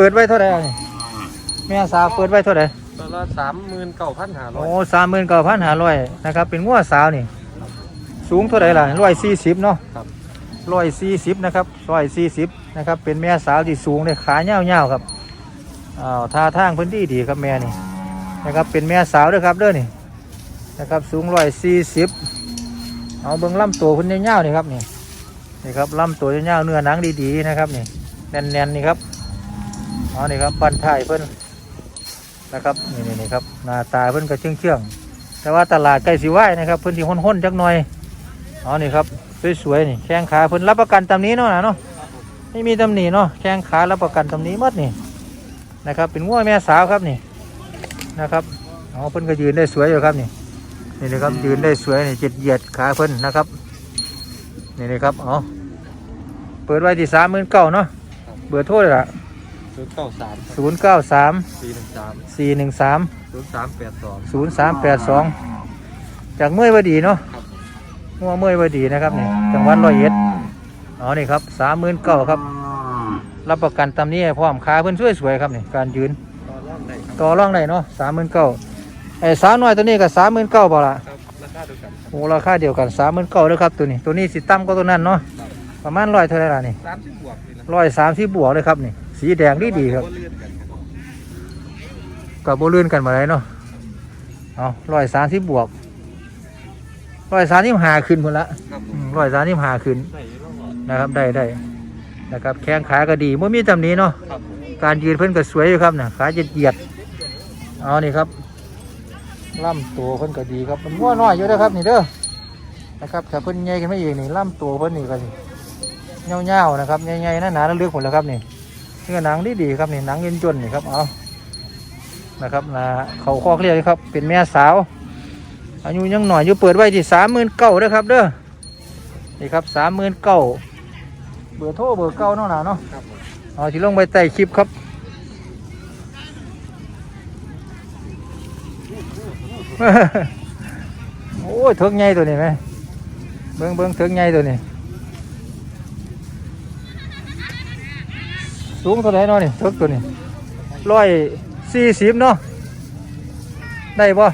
ปิดไว้เท่าไหร่อันนี้แม่สาวเปิดไว้เท่าไหร่ตัวละสามหมื่นเก้าพันห้าร้อโอ้ยสามหมื่นเก้าพันห้าร้อยนะครับ เป็นงัวสาวนี่ สูงเท่าไหร่ล่ะร้อยสี่สิบเนาะครับร้อยสี่สิบนะครับร้อยสี่สิบนะครับ เป็นแม่สาวที่สูงเลยขาเงาวๆครับอ้าวท่าทางพื้นที่ดีครับแม่นี่นะครับ เป็นแม่สาวด้วยครับเด้อนี่นะครับสูงร้อยสี่สิบเอาเบิ้งลำตัวคุณเงาวๆนี่ครับนี่นี่ครับลำตัวเงาวๆเนื้อหนังดีๆนะครับนี่แน่นๆนี่ครับ เอานี่ครับปั้นทายเพิ่นนะครับนี่นี่นครับหน้าตาเพิ่นก็เชื่องเชื่องๆแต่ว่าตลาดใกล้สิไหวนะครับเพิ่นที่ห้นๆจักหน่อยเอานี่ครับสวยๆนี่แข้งขาเพิ่นรับประกันตำนี้เนาะนะเนาะไม่มีตำหนิเนาะแข้งขารับประกันตำนี้หมดนี่นะครับ เป็นงัวแม่สาวครับนี่นะครับอ๋อเพิ่นก็ยืนได้สวยอยู่ครับนี่นี่นะครับยืนได้สวยนี่เจ็ดเหยียดขาเพิ่นนะครับนี่นะครับอ๋อเปิดไว้ที่สามหมื่นเก้าเนาะเบอร์โทรเลยล่ะ ศูนย์เก้าสามศูนย์เก้าสามสี่หนึ่งสามสี่หนึ่งสามศูนย์สามแปดสองศูนย์สามแปดสองจากเมื่อยวดีเนาะครับงัวเมื่อยวดีนะครับนี่จังหวัดร้อยเอ็ดอ๋อนี่ครับสามหมื่นเก้าครับ รับประกันตำนี้ให้พร้อมขาเพื่อนสวยๆครับนี่การยืนต่อรอบได้ครับต่อรองได้เนาะสามหมื่นเก้าไอ้สาวน้อยตัวนี้ก็สามหมื่นเก้าเปล่าล่ะครับราคาเดียวกันครับโอ้ราคาเดียวกันสามหมื่นเก้าเลยครับตัวนี้ตัวนี้สิต่ำก็ตัวนั้นเนาะครับประมาณร้อยเท่าไหรล่ะนี่สามสิบบวกนี่นะร้อยสามสิบบวกเลยครับนี่ สีแดงดีดีๆครับเลื่อนกันครับกับโบลื่นกันมาเลยเนาะเอาร้อยสามสิบบวกร้อยสามสิบหาขึ้นคนละครับผมร้อยสามสิบหาขึ้นได้รอบนะครับได้ได้นะครับแข้งขาก็ดีไม่มีตำหนี้เนาะครับผมการยืนเพิ่นก็สวยอยู่ครับนะขาจะเหยียดๆเอานี่ครับล่ำตัวเพิ่นก็ดีครับมันง้อน้อยอยู่นะครับนี่เด้อนะครับถ้าเพิ่นใหญ่ขึ้นมาอีกนี่ล่ำตัวเพิ่นนี่ก็เงาๆนะครับใหญ่ๆหนาๆแล้วเลือกหมดแล้วครับนี่เนื้อหนังดีดีๆครับนี่หนังเย็นจนนี่ครับเอานะครับนะเขาคอกเรียกครับ เป็นแม่สาวอายุยังหน่อยอยู่เปิดไว้ที่สามหมื่นเก้าเด้อครับเด้อนี่ครับสามหมื่นเก้าเบอร์โทรเบอร์เก้าเนาะหนาเนาะครับผมเอาที่ลงไปใต้คลิปครับโอ้ยเถิงใหญ่ตัวนี้ไหมเบิ้งเบิ้งเถิงใหญ่ตัวนี้ สูงเท่าไหร่เนาะนี่เถิกตัวนี้ร้อยสี่สิบเนาะได้ปะ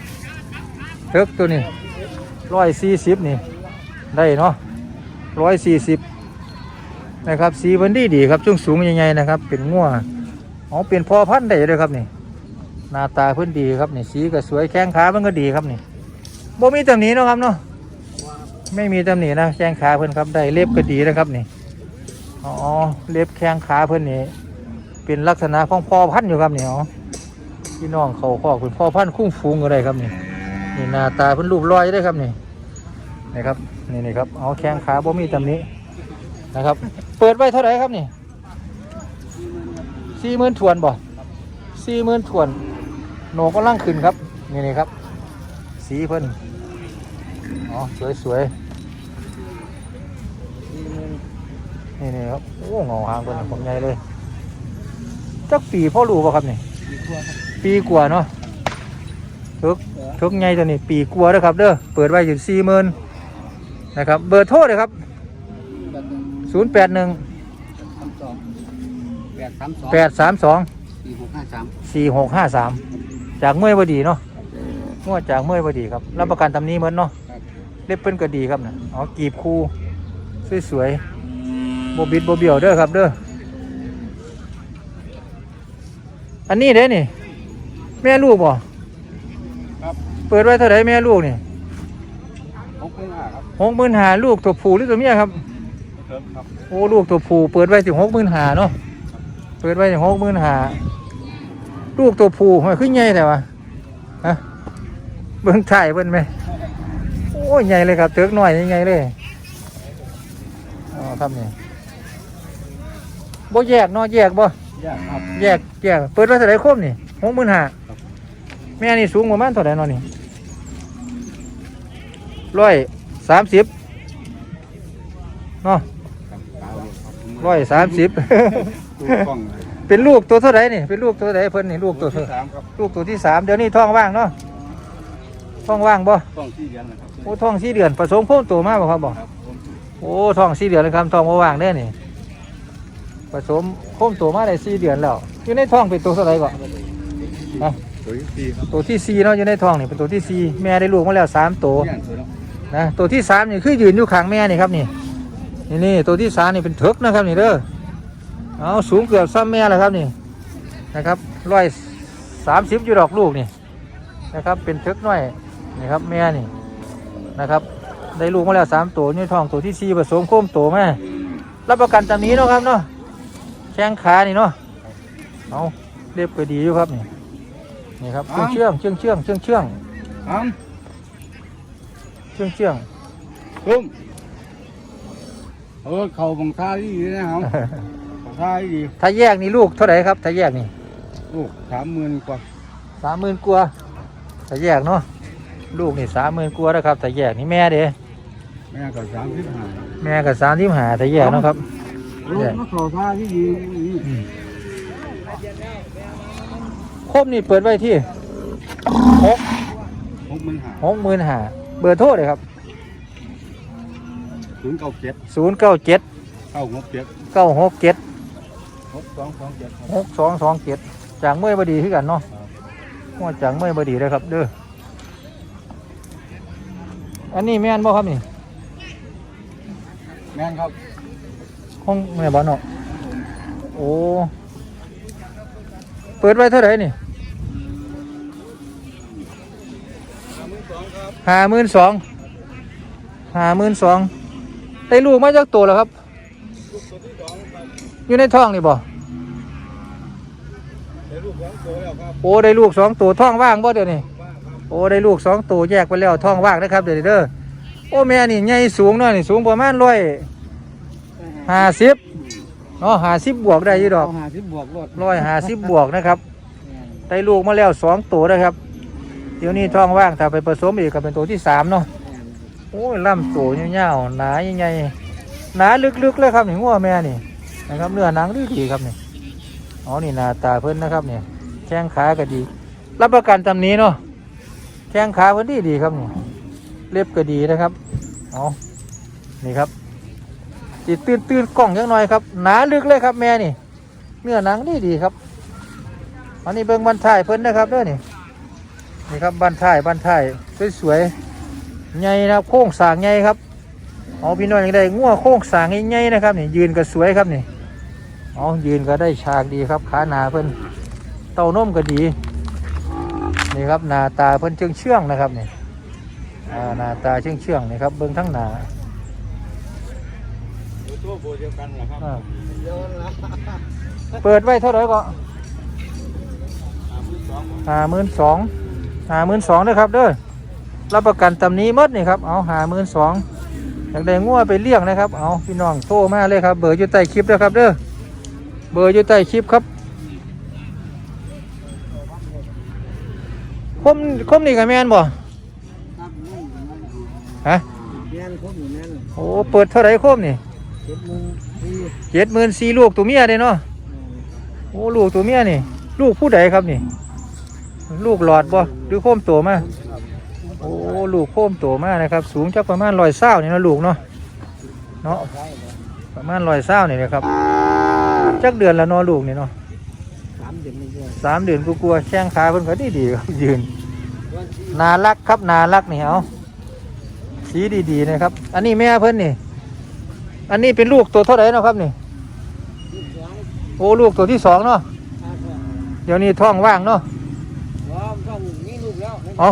เถิกตัวนี้ร้อยสี่สิบนี่ได้เนาะร้อยสี่สิบนะครับสีเพิ่นดีดีครับช่วงสูงใหญ่ๆนะครับ เป็นงัวอ๋อเป็นพอพันได้เลยครับนี่หน้าตาเพิ่นดีครับนี่สีก็สวยแข้งขามันก็ดีครับนี่บ่มีตำหนิเนาะครับเนาะไม่มีตำหนินะแข้งขาเพิ่อนครับได้เล็บก็ดีนะครับนี่ อ๋อ เล็บแข้งขาเพิ่อนนี่เป็นลักษณะของพ่อพันธุ์อยู่ครับนี่อ๋อพี่น้องเขาคอกเป็นพอพันธุ์คุ้งฟูงอะไรครับนี่นี่หน้าตาเพิ่นรูปรอยได้ครับนี่นี่ครับนี่นี่ครับเอาแข้งขาบ่มีตำหนินะครับ เปิดไว้เท่าไหร่ครับนี่สี่หมื่นถวนบ่สี่หมื่นถวนโหนกก็ล่างขึ้นครับนี่นี่ครับ สีเพิ่นอ๋อสวยสวย นี่นี่ครับโอ้เงาหางเพิ่นผมใหญ่เลยจักปีพ่อรู้ป่ะครับนี่ ปีกว่าเนาะทึกทึกใหญ่ตัวนี้ปีกว่าเด้อครับเด้อเปิดไว้อยู่สี่หมื่นนะครับ เบอร์โทรเลยครับศูนย์แปดหนึ่งแปดสามสองแปดสามสองสี่หกห้าสามสี่หกห้าสามจากเมื่อยบดีเนาะงวดจากเมื่อยบดีครับรับประกันตำนี้เหมือนเนาะเล็บเปิ้นก็ดีครับนะอ๋อกีบคูสวยๆ โบบิดโบเบี้ยวเด้อครับเด้ออันนี้เด้นี่ แม่ลูกบ่ครับเปิดไว้เท่าไหร่แม่ลูกนี่หกหมื่นห้าครับหกหมื่นหาลูกตัวผู้หรือตัวเมียครับเพิ่มครับโอ้ลูกตัวผู้เปิดไว้ถึงหกหมื่นหาเนาะเปิดไว้ถึงหกหมื่นหาลูกตัวผู้มันขึ้นใหญ่แต่ว่าฮะเบิ่งถ่ายเบิ่นไหมโอ้ยใหญ่เลยครับเตือกหน่อยใหญ่ๆเลยอ๋อครับนี่ บ่แยกเนาะแยกบ่ยากครับแยกแยกเปิดไว้เท่าไหร่ครบนี่หกหมื่นหาแม่นี่สูงประมาณเท่าไหร่เนาะนี่ร้อยสามสิบเนาะร้อยสามสิบดูกล้องเลยเป็นลูกตัวเท่าไหร่นี่เป็นลูกตัวไหนเพิ่นนี่ลูกตัวเท่าสามครับลูกตัวที่สามเดี๋ยวนี้ท้องว่างเนาะท้องว่างบ่กล้องที่เดือนนะครับโอ้ท้องสี่เดือนผสมโพ่นตัวมาบ่ครับบ่ครับผมโอ้ท้องสี่เดือนเลยครับท้องบ่ว่างเด้อนี่ผ สมโค้มตัวมาได้สี่เดือนแล้ว อยู่ในท้องเป็นตัวเท่าไหร่ก่อนนะตัวที่สี่ครับตัวที่สี่เนาะอยู่ในท้องนี่เป็นตัวที่สี่แม่ได้ลูกมาแล้วสามตัวเนี่ยสวยเนาะนะตัวที่สามนี่คือยืนอยู่ข้างแม่นี่ครับนี่นี่นี่ตัวที่สามนี่เป็นเถิกนะครับนี่เด้อเอาสูงเกือบซ้ำแม่แล้วครับนี่นะครับร้อยสามสิบอยู่ดอกลูกนี่นะครับเป็นเถิกน้อยนี่ครับแม่นี่นะครับได้ลูกมาแล้วสามตัวอยู่ในท้องตัวที่สี่ผสมโค้มตัวแม่รับประกันจำนี้เนาะครับเนาะ แข้งขานี่เนาะเอาเรียบก็ดีอยู่ครับนี่นี่ครับเชื่องเชื่องเชื่องเชื่องเชื่องอ้ํเชื่องเชื่องตุ้มเออเขาบังท่าที่ดีนะครับบังท่าที่ดีถ้าแยกนี่ลูกเท่าไหร่ครับถ้าแยกนี่ลูกสามหมื่นกว่าสามหมื่นกว่าถ้าแยกเนาะลูกนี่สามหมื่นกว่าแล้วครับถ้าแยกนี่แม่เด้แม่ก็สามสิบห้าแม่กับสามที่หาถ้าแยกเนาะครับ ลูกมาเขาท่าที่ดีอืมครบนี่เปิดไว้ที่หกหกหมื่นห้าหกหมื่นหาเบอร์โทรเลยครับศูนย์เก้าเจ็ดศูนย์เก้าเจ็ดเก้าหกเจ็ดเก้าหกเจ็ดหกสองสองเจ็ดครับหกสองสองเจ็ดจากเมื่อยบดีคือกันเนาะว่าจากเมื่อยบดีเลยครับ เด้ออันนี้แม่นบ่ครับนี่แม่นครับ ห้องแม่บ้านเนาะโอ้เปิดไว้เท่าไหร่นี่ห้าหมื่นสองห้าหมื่นสองได้ลูกมาจากตัวแล้วครับ อยู่ในท้องนี่บ่ได้ลูกสองตัวแล้วครับโอ้ได้ลูกสองตัวท้องว่างบ่เดี๋ยวนี้โอ้ได้ลูกสองตัวแยกไปแล้วท้องว่างนะครับเดี๋ยวนี้เด้อโอ้แม่นี่ใหญ่สูงหน่อยนี่สูงประมาณร้อย ห้าสิบเนาะห้าสิบบวกได้อยี่ดอกเอาหาที่บวกรถร้อยห้าสิบบวกนะครับได้ลูกมาแล้วสองตัวนะครับ เดี๋ยวนี้ท้องว่างถ้าไปผสมอีกก็เป็นตัวที่สามเนาะโอ้ยลำตัวยาวๆหนาใหญ่ๆหนาลึกๆเลยครับนี่งัวแม่นี่นะครับเนื้อหนังดีดีครับนี่อ๋อนี่หน้าตาเพิ่นนะครับนี่แข้งขาก็ดี รับประกันตำหนี้เนาะแข้งขาเพิ่นดีดีครับนี่เล็บก็ดีนะครับอ๋อนี่ครับ ติดตื่นตื่นๆกล้องยังหน่อยครับหนาลึกเลยครับแม่นี่ เนื้อหนังดีดีครับอันนี้เบิ่งบันทายเพิ่นนะครับเด้อนี่นี่ครับบันทายบันทายสวยๆใหญ่นะครับโค้งสางใหญ่ครับเอาพี่น้องย่างได้งัวโค้งสางใหญ่ๆนะครับนี่ยืนก็สวยครับนี่เอายืนก็ได้ฉากดีครับขาหนาเพิ่นเต้านมก็ดีนี่ครับหน้าตาเพิ่นเชื่องเชื่องๆนะครับนี่หน้าตาเชื่องเชื่องๆนี่ครับเบิ่งทั้งหน้า ตัวโบเดียวกันเหรอครับอ่าเดียวกันละเปิดไว้เท่าไหร่ก็สามหมื่นสองห้าหมื่นสองห้าหมื่นสองเด้อครับเด้อรับประกันตำหนี้หมดนี่ครับเอาห้าหมื่นสองอยากได้งัวไปเลี้ยงนะครับเอาพี่น้องโทรมาเลยครับ เบอร์อยู่ใต้คลิปเด้อครับเด้อเบอร์อยู่ใต้คลิปครับคมคมนี่กับแมนบ่ครับฮะ แม่นครบอยู่แม่นโอ้เปิดเท่าไหรคมนี่ เจ็ดหมื่นสี่เจ็ดหมื่นสี่ลูกตัวเมียเลยเนาะโอ้ลูกตัวเมียนี่ ลูกผู้ใดครับนี่ ลูกหลอดบ่หรือโคมโตมาโอ้ลูกโคมโตมานะครับ สูงจักประมาณร้อยเศร้านี่เนาะลูกเนาะเนาะประมาณร้อยเศร้านี่นะครับจักเดือนละเนาะลูกนี่เนาะสามเดือนไม่เดือนสามเดือนกูกลัวๆแข้งขาเพิ่นก็ดีดีๆครับยืน นารักครับนารักนี่เอาสีดีๆนะครับ อันนี้แม่เพิ่นนี่ อันนี้เป็นลูกตัวเท่าไหร่เนาะครับนี่ โอ้ลูกตัวที่สองเนาะ เดี๋ยวนี้ท้องว่างเนาะว้าวต้องมีลูกแล้วเอา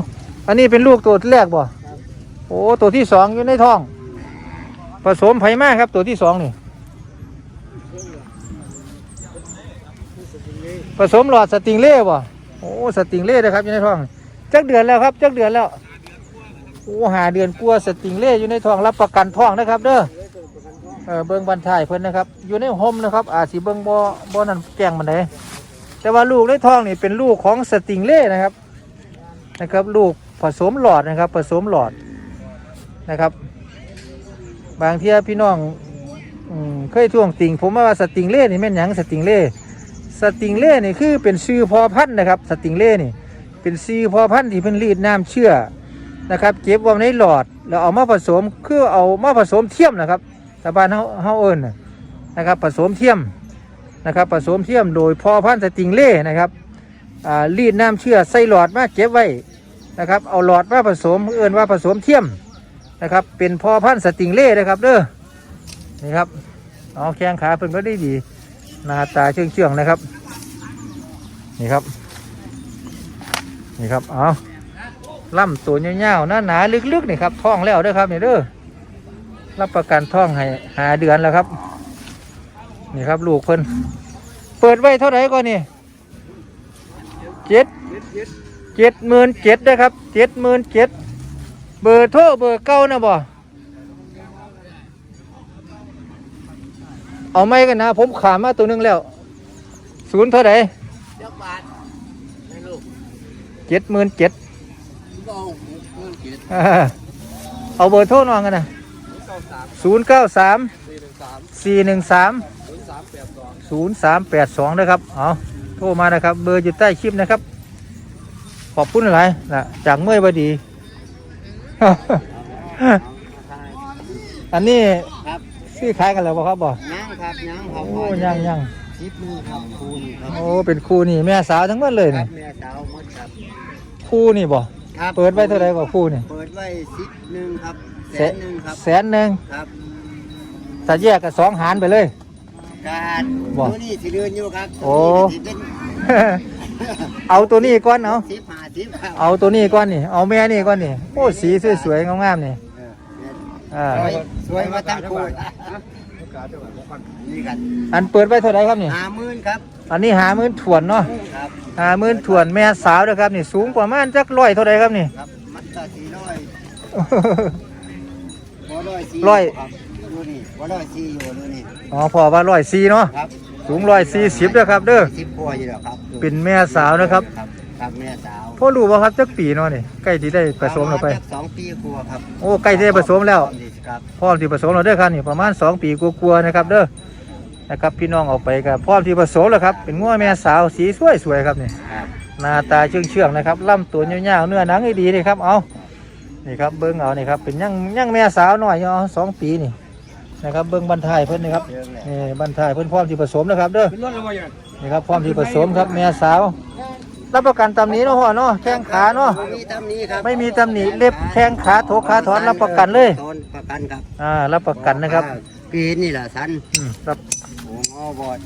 อันนี้เป็นลูกตัวแรกบ่ โอ้ตัวที่สองอยู่ในท้อง ผสมไผ่มากครับตัวที่สองนี่ ผสมหลอดสติงเล่บ่ โอ้สติงเล่นะครับอยู่ในท้อง จักเดือนแล้วครับจักเดือนแล้ว โอ้หาเดือนกลัวาสติงเล่อยู่ในท้องรับประกันท้องนะครับเด้อ เออเบิ้งบันทายเพิ่นนะครับ อยู่ในโฮมนะครับ อาจสิเบิ้งบ่บ่นั่นแจ้งมันไดแต่ว่าลูกในท้องนี่เป็นลูกของสติงเล่นะครับ นะครับ ลูกผสมหลอดนะครับ ผสมหลอดนะครับ บางเที่ยพี่น้องเคยท่วงติงผมว่าสติงเล่นี่แม่นหยังสติงเล่สติงเล่นี่คือเป็นชื่อพอพันธุ์นะครับ สติงเล่นี่ เป็นชื่อพอพันธุ์ที่เพิ่นรีดน้ำเชื่อนะครับ เก็บไว้ในหลอดแล้วเอามาผสมคือเอามาผสมเทียมนะครับ แต่บ้านเฮาเฮาเอิ้นะครับผสมเทียมนะครับผสมเทียมโดยพ่อพันธุ์สติงเล่นะครับอ่ารีดน้ำเชื่อใส่หลอดมาเก็บไว้นะครับเอาหลอดมาผสมเอื่นว่าผสมเทียมนะครับเป็นพ่อพันธุ์สติงเล่นะครับเด้อนี่ครับเอาแข้งขาเพิ่นก็ได้ดีหน้าตาเชื่องเชื่องๆนะครับนี่ครับนี่ครับเอาล่ำตัวเงาวๆหน้าหนาๆลึกๆนี่ครับท้องแล้วเด้อครับนี่เด้อ รับประกันท้องให้หาเดือนแล้วครับ นี่ครับลูกเพิ่นเปิดไว้เท่าไหร่ก่อนนี่เจ็ดเจ็ดหมื่นเจ็ดนะครับเจ็ดหมื่นเจ็ดเบอร์โทรเบอร์เก้านะบ่เอาไม่กันนะ ผมขามมาตัวหนึงแล้วศูนย์เท่าไหร่จักบาทให้ลูกเจ็ดหมื่นเจ็ดก็เงินกินเอาเบอร์โทรน้องกันนะเก้าสาม ศูนย์เก้าสามสี่หนึ่งสามสี่หนึ่งสามศูนย์สามแปดสองศูนย์สามแปดสองนะครับเอาโทรมานะครับ เบอร์อยู่ใต้คลิปนะครับ ขอบคุณหลายนะจากเมื่อยบดี อันนี้ครับซื้อขายกันแล้วบ่ครับบ่ยังครับยังครัโอ้บยังยังชิปมือครับคูณครับโอ้เป็นคู่นี่แม่สาวทั้งหมดเลยครันี่บแม่สาวมดครับคู่นี่บ่ครับเปิดไว้เท่าไหร่บ่คู่นี่เปิดไว้สิบหนึ่งครับ แสนหนึ่งครับแสนหนึ่งครับถ้าแยกกับสองหารไปเลย การบ่ตัวนี้สิเรือนอยู่ครับโอ้ ตัวนี้ก็สิเป็นเอาตัวนี้ก่อนเอาสิบห้าสิบครับเอาตัวนี้ก่อนนี่เอาแม่นี่ก่อนนี่โอ้สีสวยๆงามๆนี่เอออ่าสวยสวยมาตั้งคู่นี่กันอันเปิดไว้เท่าไหร่ครับนี่ห้าหมื่นครับอันนี้หามื่นถ่วนเนาะครับหามื่นถ่วนแม่สาวนะครับนี่สูงประมาณจักร้อยเท่าไหร่ครับนี่ ครับ มัดตาสี่ร้อยบ่ ร้อยสี่ร้อยครับดูนี่บ่ร้อยสี่อยู่ดูนี่อ๋อพอว่าร้อยสี่เนาะครับสูงร้อยสี่สิบนะครับ เด้อสิบกว่าอยู่แล้วครับเป็นแม่สาวนะครับครับครับแม่สาวพ่อรู้ว่าครับจักปีเนาะนี่ใกล้ที่ได้ผสมแล้วไประาณสักสองปีกว่าครับโอ้ใกล้ที่ได้ผสมแล้วครับพร้อมที่ผสมแล้วเด้อครับนี่ประมาณ2ปีกลัวาๆนะครับ เด้อนะครับพี่น้องเอาไปกับพร้อมที่ผสมแล้วครับเป็นง้อแม่สาวสีสวยสวยๆครับนี่ครับหน้าตาเชื่องเชื่องๆนะครับลำตัวยาวๆเนื้อหนังดีๆนี่ครับเอา นี่ครับเบิ้งเอานี่ครับเป็นยังยังแม่สาวหน่อยเอาสองปีนี่นะครับเบิ้งบันทายเพิ่นนะครับเยอะเลยนี่บันทายเพิ่นพร้อมที่ผสมนะครับเด้อเป็นรถอะไรอย่างนี่ครับพร้อมที่ผสมครับแม่สาวรับประกันตำหนี้เนาะพ่อเนาะแข้งขาเนาะไม่มีตำหนี้ครับไม่มีตำหนิเล็บแข้งขาโถขาถอนรับประกันเลยถอนประกันครับอ่ารับประกันนะครับปีนี่แหละสันอืมรับโอ้งอบอด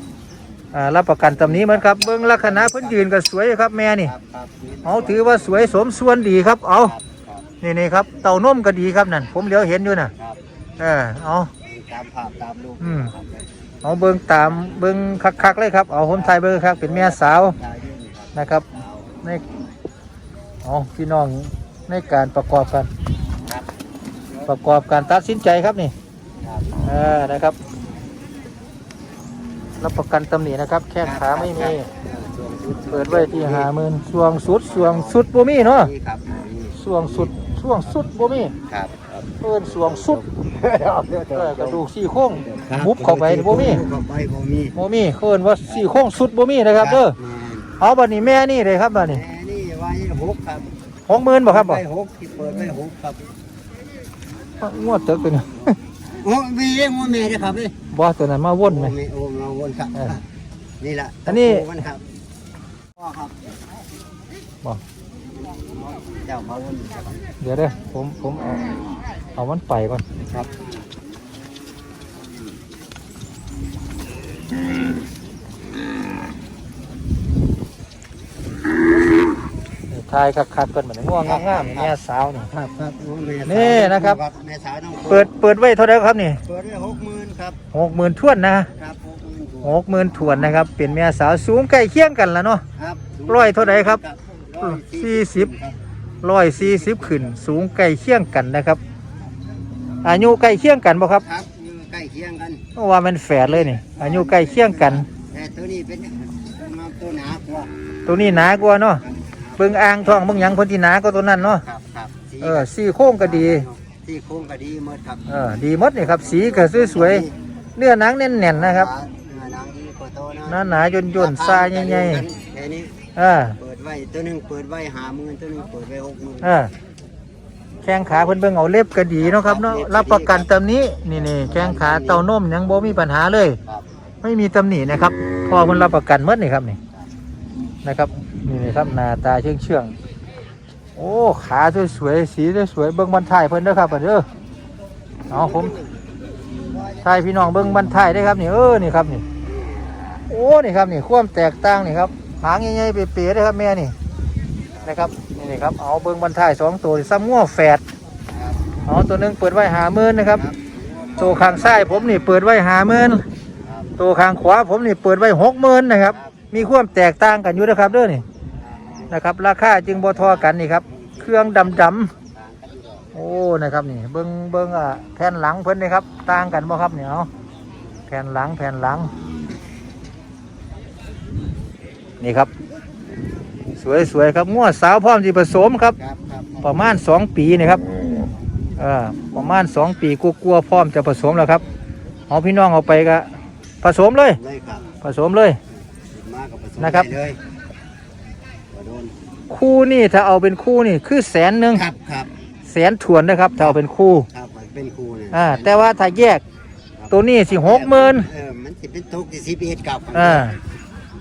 อ่ารับประกันตำหนี้เหมือนครับเบิ้งลักษณะเพิ่นยืนก็สวยครับแม่นี่ครับครับเอาถือว่าสวยสมส่วนดีครับเอาครับ นี่นี่ครับเต่านมก็ดีครับนั่นผมเหลียวเห็นอยู่น่ะครับเออเอาตามภาพตามรูปอืมครับเอาเบิ้งตามเบิ้งคักๆเลยครับเอาผมถ่ายเบิ้งครับเป็นแม่สาวได้อยู่นี่ครับนะครับในเอาพี่น้องในการประกอบกัน ครับประกอบการตัดสินใจครับนี่ครับเออนะครับรับประกันตำหนินะครับแข้งขาไม่มีช่วงชุดเปิดไว้ที่หาหมื่นช่วงสุดช่วงสุดบ่มีเนาะนี่ครับนี่ช่วงสุด ช่วงสุดบ่มีครับครับเอิ้นช่วงสุดเดี๋ยวเออกระดูกซี่โครงครับบุบเข้าไปบ่มีเข้าไปบ่มีบ่มีเอิ้นว่าซี่โครงสุดบ่มีนะครับเด้อแม่นเอาบัดนี้แม่นี่เลยครับบัดนี้แม่นี่ไว้หกครับหกหมื่นบ่ครับบ่ไว้หกที่เปิดไว้หกครับงวดเติกตัวนี้โอ้มีเองว่าแม่เด้อครับเลยบ่ตัวนั้นมาวนไหมโอ้แม่โอ้เราวนครับเออนี่แหละอันนี้ตัวมันครับพ่อครับบ่ เจ้ามาวนครับเดี๋ยวเด้อผมผมเอาเอามันไปก่อนครับนี่ทายคักๆกันเหมือนง่วงงามๆแม่สาวนี่ครับครับโอ้แม่สาวนี่นะครับ แม่สาวน้องเปิดเปิดไว้เท่าไหร่ครับนี่เปิดไว้หกหมื่นครับหกหมื่นทวนนะครับหกหมื่นถูกหกหมื่นทวนนะครับ เป็นแม่สาวสูงใกล้เคียงกันแล้วเนาะครับร้อยเท่าใดครับร้อย สี่สิบร้อยสี่สิบขึ้น สูงใกล้เคียงกันนะครับ อายุใกล้เคียงกันบ่ครับครับอยู่ใกล้เคียงกันเพราะว่ามันแฝดเลยนี่อายุใกล้เคียงกัน แต่ตัวนี้เป็นมาตัวหนากว่าตัวนี้หนากว่าเนาะเบิ่งอ่างท้องเบิ่งหยังคนที่หนาก็ตัวนั้นเนาะครับครับสีเออสีโค้งก็ดีสีโค้งก็ดีหมดครับเออดีหมดนี่ครับ สีก็สวยๆเนื้อหนังแน่นๆนะครับเนื้อหนังดีกว่าโตนะหนาหนาๆย่นๆทรายใหญ่แค่นี้ๆอ่าเปิ ดไว้ตัวหนึงเปิดไว้หาหมื่นตัวหนึงเปิดไว้หกหมื่นอ่าแข้งขาเพิ่นเบิ่งเอาเล็บก็ดีเนาะครับเนาะรับประกันตำหนี้นี่นี่แข้งขาเต้านมยังบ่มีปัญหาเลย ครับไม่มีตำหนินะครับพ่อมันรับประกันหมดนี่ครับนี่นะครับนี่นี่ครับหน้าตาเชื่องเชื่องๆโอ้ขาสวยๆสีสวยๆเบิ้งบันทายเพิ่นเด้อครับเด้อเอาผม ทายพี่น้องเบิ้งบันทายได้อครับนี่เออนี่ครับนี่ โอ้นี่ครับนี่ความแตกต่างนี่ครับ หางใหญ่ๆเป๋ๆเลยครับแม่นี่นะครับนี่นี่ครับเอาเบิ้งบันทายสองตัวซ้ำง้อแฝดเอาตัวหนึงเปิดไว้หามื่นนะครับตัวข้างซ้ายผมนี่เปิดไว้หามื่นตัวข้างขวาผมนี่เปิดไว้หกหมื่นนะครับ มีความแตกต่างกันอยู่นะครับเด้อนี่นะครับ ราคาจึงบ่ทอกันนี่ครับ เครื่องดำดำๆโอ้นะครับนี่เบิ้งเบิ้งอะแผ่นหลังเพิ่นนี่ครับ ต่างกันบ่ครับเนี่ยเอาแผ่นหลังแผ่นหลัง นี่ครับ สวยๆครับง้วสาวพร้อมที่ผสมครับครับครับประมาณสองปีนี่ครับเออประมาณสองปีกลัวาๆพร้อมจะผสมแล้วครับเอาพี่น้องเอาไปก็ผสมเลยเลยครับผสมเลยมากับผสมนะครับได้เลยบ่โดนคู่นี่ถ้าเอาเป็นคู่นี่คือแสนหนึ่งครับครับแสนถวนนะครับถ้าเอาเป็นคู่ครับเป็นครูเนี่ยอ่าแต่ว่าถ้าแยกตัวนี้สิหกหมื่นเออมันสิเป็นตุกที่สิบเอ็ดกับอ่า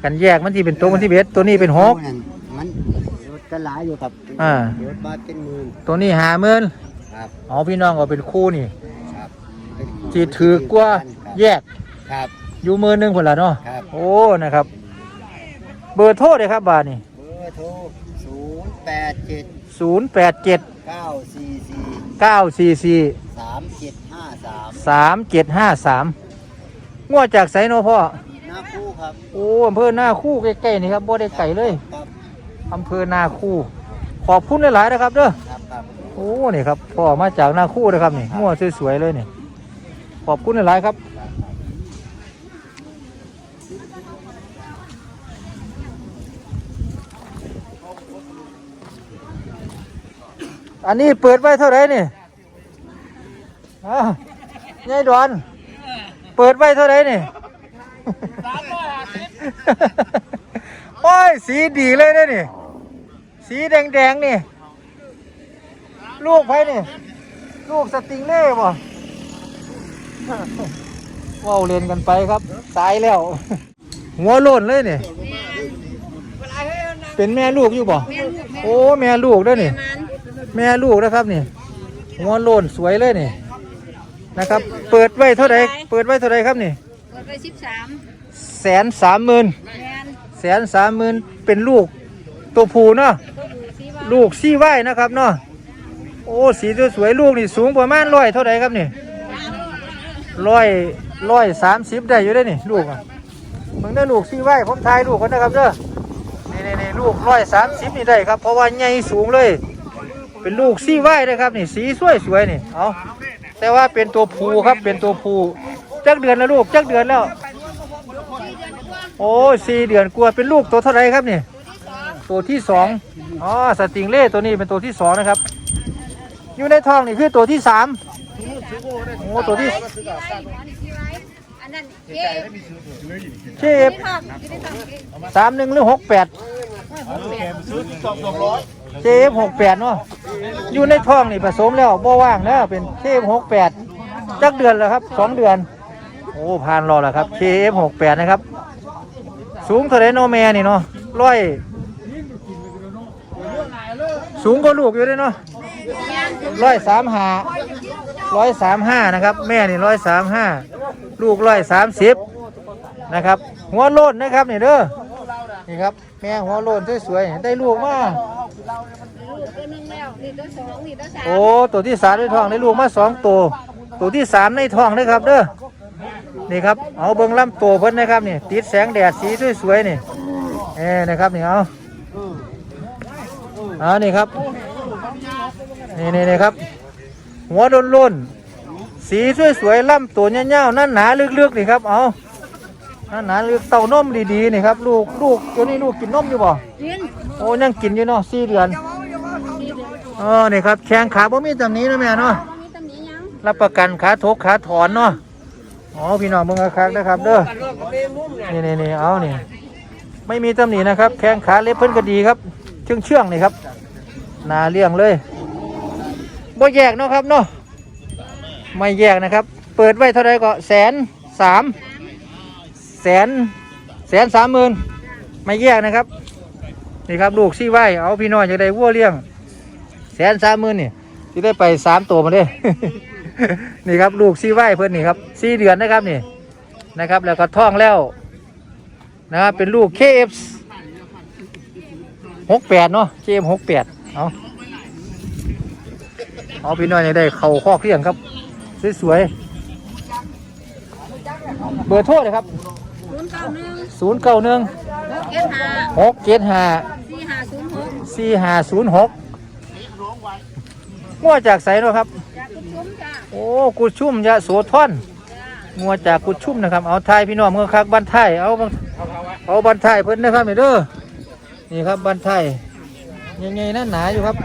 กันแยกมันที่เป็นตัวมันที่เบ็ดตัวนี้เป็นหกนั่นมันรถก็หลายอยู่ครับอ่า รถบาทเป็นหมื่นตัวนี้หาหมื่นครับเอาพี่น้องเอาเป็นคู่นี่ครับเป็นคู่ที่ถือกว่าแยกครับ อยู่มือหนึ่งคนละเนาะครับ โอ้นะครับ เบอร์โทรเลยครับบาทนี่เบอร์โทรศูนย์แปดเจ็ดศูนย์แปดเจ็ดเก้าสี่สี่เก้าสี่สี่สามเจ็ดห้าสามสามเจ็ดห้าสามงวดจากไสโนพ่อหน้า คู่ครับโอ้อำเภอหน้าคู่ใกล้ๆนี่ครับบ่ได้ไก่เลยครับอำเภอนาคูขอบคุณหลายๆนะครับเด้อครับครับโอ้นี่ครับพ่อมาจากนาคูนะครับนี่มั่วสวยๆเลยนี่ขอบคุณหลายๆครับอันนี้เปิดไว้เท่าไหร่นี่อ่ายายดอน เปิดไว้เท่าไหร่นี่โอ้ย สีดีเลยนะนี่ สีแดงๆนี่ ลูกไผ่นี่ ลูกสติงเล่บ่ว้าวเล่นกันไปครับ ตายแล้ว หัวโลนเลยนี่ เป็นแม่ลูกอยู่บ่ โอ้ แม่ลูกเด้วยนี่ แม่ลูกนะครับนี่ หัวโลนสวยเลยนี่ นะครับ เปิดไว้เท่าไหร่เปิดไว้เท่าไหร่ครับนี่ ไปสิบสามแสนสามหมื่นแมนแสนสามหมื่นเป็นลูกตัวผู้เนาะตัวหูสีว่าลูกซี่ไว้นะครับเนาะโอ้สีสวยๆลูกนี่สูงประมาณร้อยเท่าไหร่ครับนี่ร้อยร้อยสามสิบได้อยู่ได้อนี่ลูกอะมึงได้ลูกซี่ไว้ผมทายลูกคนนะครับเด้อนี่นี่นี่ลูกร้อยสามสิบนี่ได้ครับ เพราะว่าใหญ่สูงเลย เป็นลูกซี่ไว้นะครับนี่สีสวยสวยๆนี่เอาแต่ว่าเป็นตัวผู้ครับเป็นตัวผู้ จักเดือนแล้วลูกจักเดือนแล้ว โอ้สี่เดือนกลัวาเป็นลูกตัวเท่าไหรครับนี่ ตัวที่สองอ๋อสติงเล่ตัวนี้เป็นตัวที่สองนะครับ อยู่ในท้องนี่คือตัวที่สามโอ้ตัวที่อันนั้นเอ๊ะเชฟที่ทองที่ได้ทองเอ๊ะสามหนึ่งหรือหกแปดเชฟหกแปดเนาะอยู่ในท้องนี่ผสมแล้วบ่ว่างแล้วเป็นเชฟหกแปดจักเดือนแล้วครับสองเดือนโอ้ผ่านรอแล้วครับเชฟหกแปดนะครับ สูงเท่าไรโนแม่นี่เนาะร้อยสูงกว่าลูกอยู่เลยเนาะร้อยสามห้าร้อยสามห้านะครับ แม่นี่ร้อยสามห้าลูกร้อยสามสิบนะครับ หัวโลนนะครับนี่เด้อนี่ครับ แม่หัวโลนสวยๆได้ลูกมากโอ้ตัวที่สามในท้องได้ลูกมาสองตัวตัวที่สามในท้องนะครับเด้อ นี่ครับเอาเบิ้งลำตัวเพิ่นนะครับนี่ติดแสงแดดสีสวยๆนี่เอ้นะครับนี่เอาเอานี่ครับนี่นี่นี่ครับ หัวโล้นๆสีสวยๆลำตัวเงี้ยวๆนั่นหนาลึกๆนี่ครับเอานั่นหนาลึกเต้านมดีๆนี่ครับลูกลูกตัวนี้ลูกกินนมอยู่บ่ยืนโอ้ยังกินอยู่เนาะสี่เดือนอ๋อนี่ครับแข้งขาบ่มีตำหนี้นะแม่เนาะตอนนี้ตำหนิยังรับประกันขาทกขาถอนเนาะ อ๋อพี่น้องเบิ่งคักๆนะครับเด้อนี่นี่นี่เอานี่ไม่มีตำหนินะครับ แข้งขาเล็บเพิ่นก็ดีครับเชื่องเชื่องนี่ครับนาเลี้ยงเลยบ่แยกเนาะครับเนาะไม่แยกนะครับ เปิดไว้เท่าไรก็แสนสามแสนแสนสามหมื่นไม่แยกนะครับนี่ครับลูกซี่ไว้เอาพี่น้อยจะได้วัวเลี้ยงแสนสามหมื่นนี่ที่ได้ไปสามตัวมาเลย นี่ครับลูกซี่ไว้เพื่อนนี่ครับสี่เดือนนะครับนี่นะครับ แล้วก็ท้องแล้วนะครับเป็นลูก KF หกแปดเนาะ KF หกแปดเอาเอาพี่น้อยจะได้เข่าข้อเครื่องครับสวยๆเบอร์โทรเลยครับศูนย์เก้าหนึ่งศูนย์เก้าหนึ่งหกเจ็ดห้าหกเจ็ดห้าสี่ห้าศูนย์หกสี่ห้าศูนย์หก งัวจากไสเนาะครับ จากกุซุ้มจ้าโอ้กุดชุ่มยะโสธรงัวจากกุดชุ่มนะครับ เอาไทยพี่น้องเมืองคักบันไทยเอาบันเอาบันไทยเพิ่นนะครับนี่เด้อนี่ครับบันไทยยังไงนั่นหนาอยู่ครับ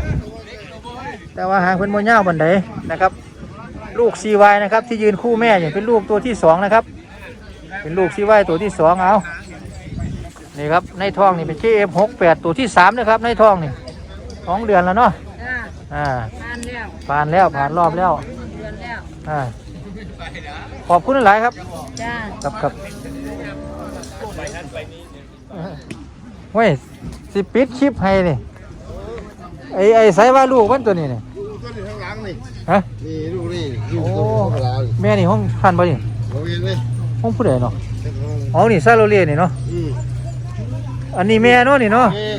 แต่ว่าหางเพิ่นโมย่าวบันไดนะครับ ลูกซีวายนะครับ ที่ยืนคู่แม่อยู่เป็นลูกตัวที่สองนะครับ เป็นลูกซีวายตัวที่สองเอานี่ครับในท้องนี่เป็น KF หกแปดตัวที่สามนะครับในท้องนี่สองเดือนแล้วเนาะจ้า อ่าทานแล้วผ่านแล้วผ่านรอบแล้วเดือนแล้วอ่าขอบคุณหลายๆครับจ้าครับครับเว้ยสิปิดคลิปให้นี่ไอ้ไอ้ใส่ว่าลูกมันตัวนี้นี่ดูต้นข้างหลังนี่ฮะนี่ดูนี่ดูโอ้ต้นข้างหลังแม่นี่ห้องพันบ่นี่เราเห็นไหมห้องผู้ใดเนาะอ๋อนี่ซาโลเลียนี่เนาะอืมอันนี้แม่เนาะนี่เนาะนี่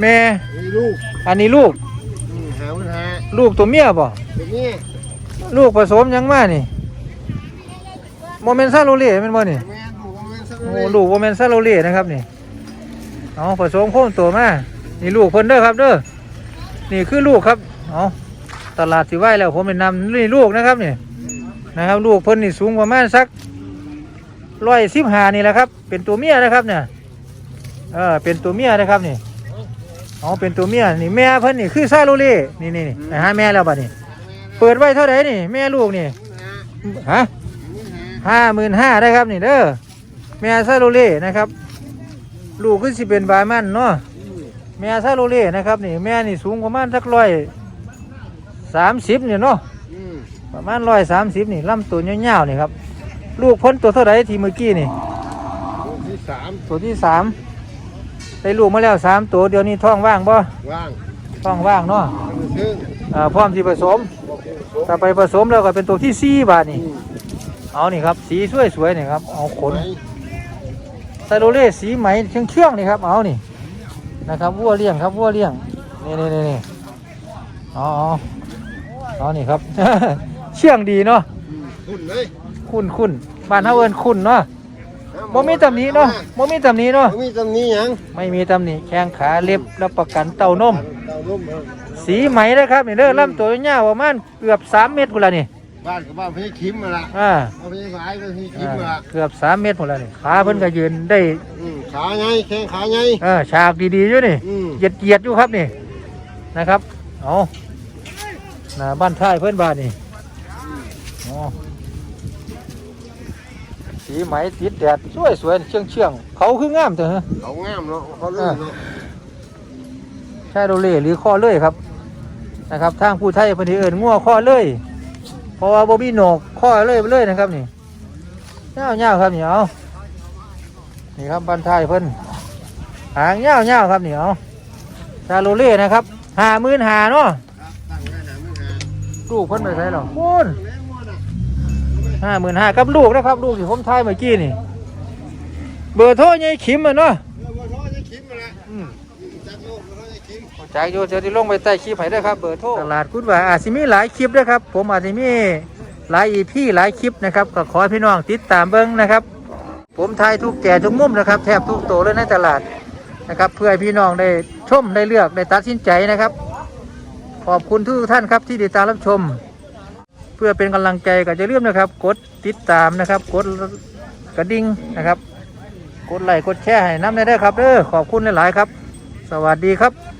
แม่นี่ลูกอันนี้ลูกอืมหาปัญหา ลูกตัวเมียบ่เดี๋ยวนี้ลูกผสมยังมานี่โมเมนซาโลเลียแมันบ่นี่แม่ดูว่ามันสักโอ้เลยลูกโมเมนซาโลเลียนะครับนี่เอาผสมโค้นตัวมานี่ลูกเพิ่นเด้อครับเด้อนี่คือลูกครับเอาตลาดสิไหวแล้วผมเป็นนำนี่ลูกนะครับนี่นะครับ ลูกเพิ่นนี่สูงประมาณสักร้อยสิบห้านี่แหละครับ เป็นตัวเมียนะครับเนี่ยเออเป็นตัวเมียนะครับนี่ เอาเป็นตัวเมียนี่แม่เพิ่นนี่คือซาโลเล่นี่นี่นี่ไปหาแม่แล้วบัดนี้ เปิดไว้เท่าไหร่นี่ แม่ลูกนี่ฮะห้าหมื่นห้าได้ครับนี่เด้อแม่ซาโลเล่นะครับ ลูกขึ้นสิเป็นบามันเนาะแม่ซาโลเล่นะครับนี่แม่นี่สูงประมาณสักร้อยสามสิบเนี่ยเนาะอืมประมาณร้อยสามสิบนี่ลำตัวยาวๆนี่ครับ ลูกพ้นตัวเท่าไหร่ที่เมื่อกี้นี่ลูกที่สามตัวที่สาม ได้ลูกมาแล้วสามตัวเดี๋ยวนี้ท้องว่างบ่ว่างท้องว่างเนาะมันซึ่งอ่าพร้อมที่ผสมถ้าไปผสมแล้วก็เป็นตัวที่สี่บาทนี่เอานี่ครับสีสวยสวยๆนี่ครับเอาขนไซโรเล่สีไหมเชื่องเชื่องๆนี่ครับเอานี่นะครับวัวเลี้ยงครับวัวเลี้ยงนี่นี่นี่นี่เอาเอาเอานี่ครับ เชื่องดีเนาะหุ่นเลยคุ้นคุ้นบ้านเฮาเอิ้นคุ้นเนาะ บ่มีตำหนิเนาะบ่มีตำหนิเนาะบ่มีตำหนี้ยังไม่มีตำหนิแข้งขาเล็บรับประกันเต้านม เต่านุ่มเอาสีไหมนะครับนี่เด้อลำตัวยาวประมาณเกือบ3เมตรพุ่นละนี่บ้านกับบ้านพี่คิมมาละอ่าเอาพี่สายก็พี่คิมอ่ามาละเกือบ3เมตรพุ่นละนี่ขาเพิ่นก็ยืนได้อืมขาไงแข้งขาไงเออฉากดีๆอยู่นี่อืมเหยียดเหยียดๆอยู่ครับนี่นะครับเอาหน้าบ้านท้ายเพื่อนบ้านนี่อ๋อ สีไหมติดแดดสวยสวยๆเชื่องเชื่องๆเขาคืองามเถอะฮะเขางามเนาะเขาเลื่อนเนาะชาโดเล่หรือข้อเลื่อยครับนะครับทางผู้ไทยเพิ่นสิเอิ้นงัวข้อเลื่อยเพราะว่าบ่มีโหนกข้อเลื่อยไปเลยนะครับนี่ยาวๆครับนี่เอานี่ครับบ้านท้ายเพิ่นหางยาวๆครับนี่เอาชาโลเล่นะครับห้าหมื่นหาเนาะตั้งไว้หาไม่หาลูกเพิ่นไปใส่หรอคุณ ห้าหมื่นห้ากับลูกนะครับ ลูกที่ผมทายเมื่อกี้นี่ เบอร์โทรยายขิมอะเนาะเออบ่ท้อจะคิมมาละอืมจักโลกบ่ท้อจะคิมจากโยเดี๋ยวที่ลงไปใต้คลิปให้ด้วยครับเบอร์โทรตลาดกุดว่าอาจจะมีหลายคลิปด้วยครับ ผมอาจจะมีหลายอีพีหลายคลิปนะครับก็ขอให้พี่น้องติดตามเบิ้งนะครับ ผมทายทุกแก่ทุกมุมนะครับ แทบทุกโตวเลยในตลาดนะครับ เพื่อให้พี่น้องได้ชมได้เลือกได้ตัดสินใจนะครับ ขอบคุณทุกท่านครับที่ติดตามรับชมเพื่อเป็นกำลังใจก็จะเลื่อมนะครับ กดติดตามนะครับ กดกระดิ่งนะครับ กดไลค์กดแชร์ให้น้ำได้ด้วยครับเด้อขอบคุณหลาย ๆ ครับ สวัสดีครับ